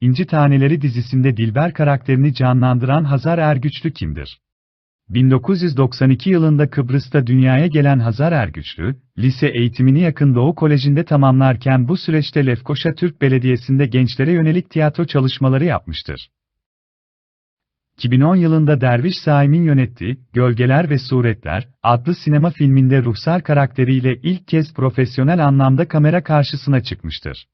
İnci Taneleri dizisinde Dilber karakterini canlandıran Hazar Ergüçlü kimdir? 1992 yılında Kıbrıs'ta dünyaya gelen Hazar Ergüçlü, lise eğitimini Yakın Doğu Koleji'nde tamamlarken bu süreçte Lefkoşa Türk Belediyesi'nde gençlere yönelik tiyatro çalışmaları yapmıştır. 2010 yılında Derviş Saim'in yönettiği Gölgeler ve Suretler adlı sinema filminde ruhsar karakteriyle ilk kez profesyonel anlamda kamera karşısına çıkmıştır.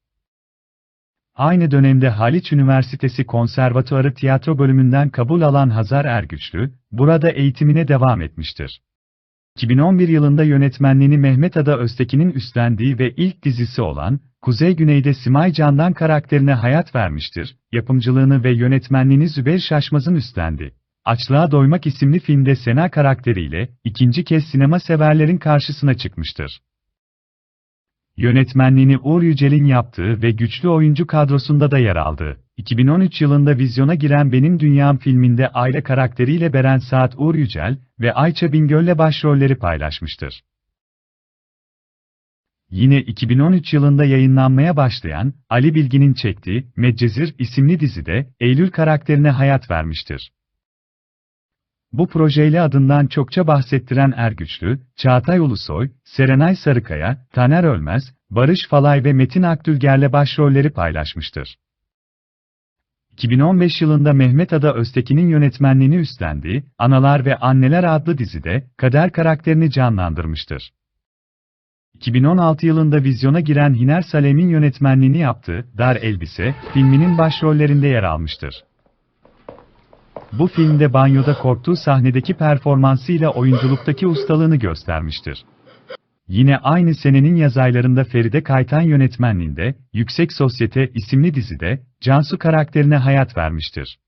Aynı dönemde Haliç Üniversitesi Konservatuarı Tiyatro bölümünden kabul alan Hazar Ergüçlü, burada eğitimine devam etmiştir. 2011 yılında yönetmenliğini Mehmet Ada Öztekin'in üstlendiği ve ilk dizisi olan Kuzey Güney'de Simay Candan karakterine hayat vermiştir. Yapımcılığını ve yönetmenliğini Zübeyir Şaşmaz'ın üstlendi. Açlığa Doymak isimli filmde Sena karakteriyle ikinci kez sinema severlerin karşısına çıkmıştır. Yönetmenliğini Uğur Yücel'in yaptığı ve güçlü oyuncu kadrosunda da yer aldı. 2013 yılında vizyona giren Benim Dünyam filminde aile karakteriyle Beren Saat Uğur Yücel ve Ayça Bingöl'le başrolleri paylaşmıştır. Yine 2013 yılında yayınlanmaya başlayan, Ali Bilgin'in çektiği Medcezir isimli dizide Eylül karakterine hayat vermiştir. Bu projeyle adından çokça bahsettiren Ergüçlü, Çağatay Ulusoy, Serenay Sarıkaya, Taner Ölmez, Barış Falay ve Metin Akdülger'le başrolleri paylaşmıştır. 2015 yılında Mehmet Ada Öztekin'in yönetmenliğini üstlendiği Analar ve Anneler adlı dizide Kader karakterini canlandırmıştır. 2016 yılında vizyona giren Hiner Salem'in yönetmenliğini yaptığı Dar Elbise filminin başrollerinde yer almıştır. Bu filmde banyoda korktuğu sahnedeki performansıyla oyunculuktaki ustalığını göstermiştir. Yine aynı senenin yaz aylarında Feride Kaytan yönetmenliğinde Yüksek Sosyete isimli dizide Cansu karakterine hayat vermiştir.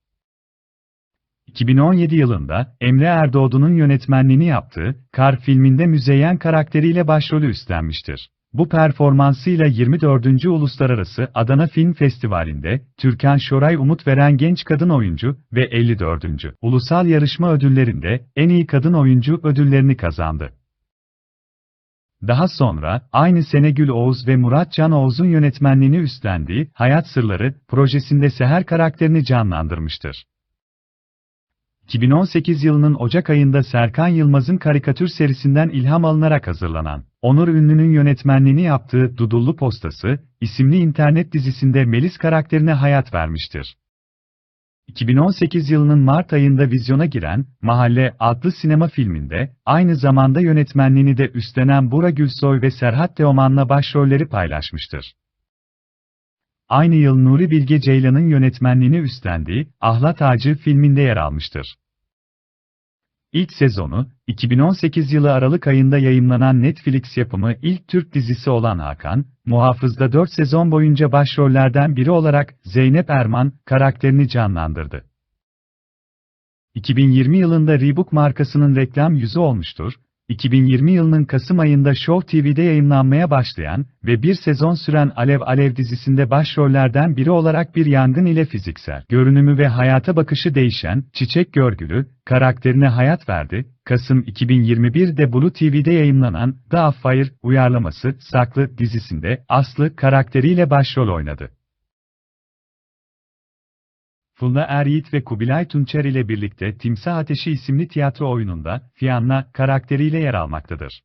2017 yılında Emre Erdoğdu'nun yönetmenliğini yaptığı Kar filminde Müzeyyen karakteriyle başrolü üstlenmiştir. Bu performansıyla 24. Uluslararası Adana Film Festivali'nde Türkan Şoray umut veren genç kadın oyuncu ve 54. Ulusal Yarışma Ödülleri'nde en iyi kadın oyuncu ödüllerini kazandı. Daha sonra, aynı sene Gül Oğuz ve Murat Can Oğuz'un yönetmenliğini üstlendiği Hayat Sırları projesinde Seher karakterini canlandırmıştır. 2018 yılının Ocak ayında Serkan Yılmaz'ın karikatür serisinden ilham alınarak hazırlanan, Onur Ünlü'nün yönetmenliğini yaptığı Dudullu Postası, isimli internet dizisinde Melis karakterine hayat vermiştir. 2018 yılının Mart ayında vizyona giren Mahalle adlı sinema filminde aynı zamanda yönetmenliğini de üstlenen Bura Gülsoy ve Serhat Teoman'la başrolleri paylaşmıştır. Aynı yıl Nuri Bilge Ceylan'ın yönetmenliğini üstlendiği Ahlat Ağacı filminde yer almıştır. İlk sezonu, 2018 yılı Aralık ayında yayımlanan Netflix yapımı ilk Türk dizisi olan Hakan, Muhafız'da 4 sezon boyunca başrollerden biri olarak Zeynep Erman karakterini canlandırdı. 2020 yılında Reebok markasının reklam yüzü olmuştur, 2020 yılının Kasım ayında Show TV'de yayınlanmaya başlayan ve bir sezon süren Alev Alev dizisinde başrollerden biri olarak bir yangın ile fiziksel görünümü ve hayata bakışı değişen Çiçek Görgülü karakterine hayat verdi. Kasım 2021'de Blue TV'de yayınlanan The Affair uyarlaması Saklı dizisinde Aslı karakteriyle başrol oynadı. Fulna Er ve Kubilay Tunçer ile birlikte Timsah Ateşi isimli tiyatro oyununda Fianna karakteriyle yer almaktadır.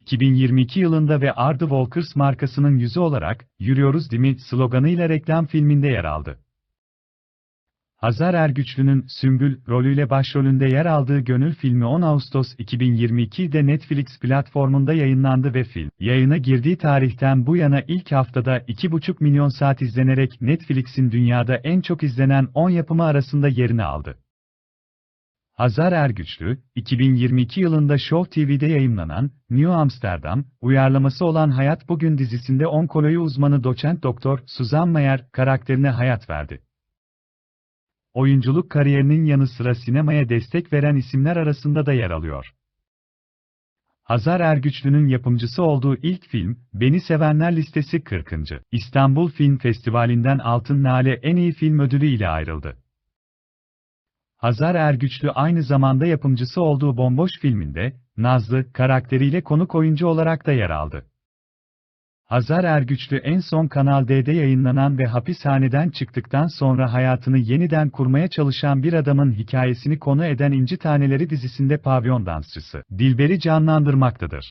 2022 yılında ve Ardı Walkers markasının yüzü olarak Yürüyoruz Dimi sloganıyla reklam filminde yer aldı. Hazar Ergüçlü'nün Sümbül rolüyle başrolünde yer aldığı Gönül filmi 10 Ağustos 2022'de Netflix platformunda yayınlandı ve film, yayına girdiği tarihten bu yana ilk haftada 2,5 milyon saat izlenerek Netflix'in dünyada en çok izlenen 10 yapımı arasında yerini aldı. Hazar Ergüçlü, 2022 yılında Show TV'de yayınlanan New Amsterdam uyarlaması olan Hayat Bugün dizisinde onkoloji uzmanı doçent doktor Suzan Mayer karakterine hayat verdi oyunculuk kariyerinin yanı sıra sinemaya destek veren isimler arasında da yer alıyor. Hazar Ergüçlü'nün yapımcısı olduğu ilk film, Beni Sevenler Listesi 40. İstanbul Film Festivali'nden Altın Nale en iyi film ödülü ile ayrıldı. Hazar Ergüçlü aynı zamanda yapımcısı olduğu Bomboş filminde, Nazlı karakteriyle konuk oyuncu olarak da yer aldı. Hazar Ergüçlü en son Kanal D'de yayınlanan ve hapishaneden çıktıktan sonra hayatını yeniden kurmaya çalışan bir adamın hikayesini konu eden İnci Taneleri dizisinde pavyon dansçısı Dilber'i canlandırmaktadır.